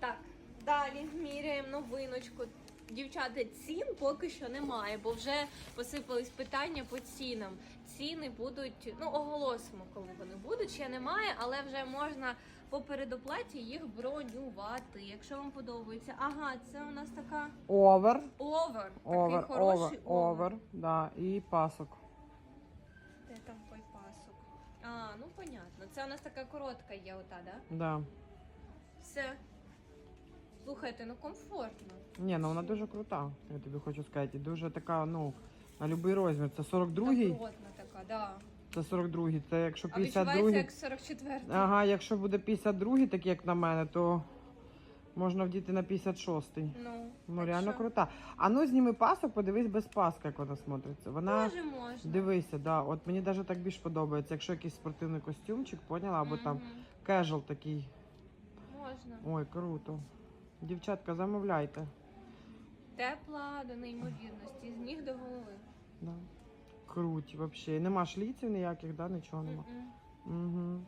Так, далі міряємо новиночку. Дівчата, цін поки що немає, бо вже посипались питання по цінам. Ціни будуть, ну оголосимо, коли вони будуть. Ще немає, але вже можна по передоплаті їх бронювати. Якщо вам подобається. Ага, це у нас така Овер. овер. Овер, такий хороший овер, овер, да, і пасок. Де там той пасок? А, ну понятно. Це у нас така коротка є, ота, да? Да. Все. Слухайте, ну комфортно. Ні, ну вона дуже крута, я тобі хочу сказати. І дуже така, ну, на будь-який розмір. Це 42-й, Добротна така, да. це 42-й, це якщо А відчувається 52-й. як 44 Ага, якщо буде 52-й, так як на мене, то можна вдіти на 56-й. Ну, Ну, так реально що крута. А ну зніми пасок, подивись без паска, як вона смотриться. Вона. Може, можна. Дивися, да. От мені навіть так більш подобається. Якщо якийсь спортивний костюмчик, поняла, або там Мгм. кежуал такий. Можна. Ой, круто. Дівчатка, замовляйте. Тепла до неймовірності, з ніг до голови. Да. Круть, взагалі. Нема шліців ніяких, да, нічого нема. Мгм. Угу.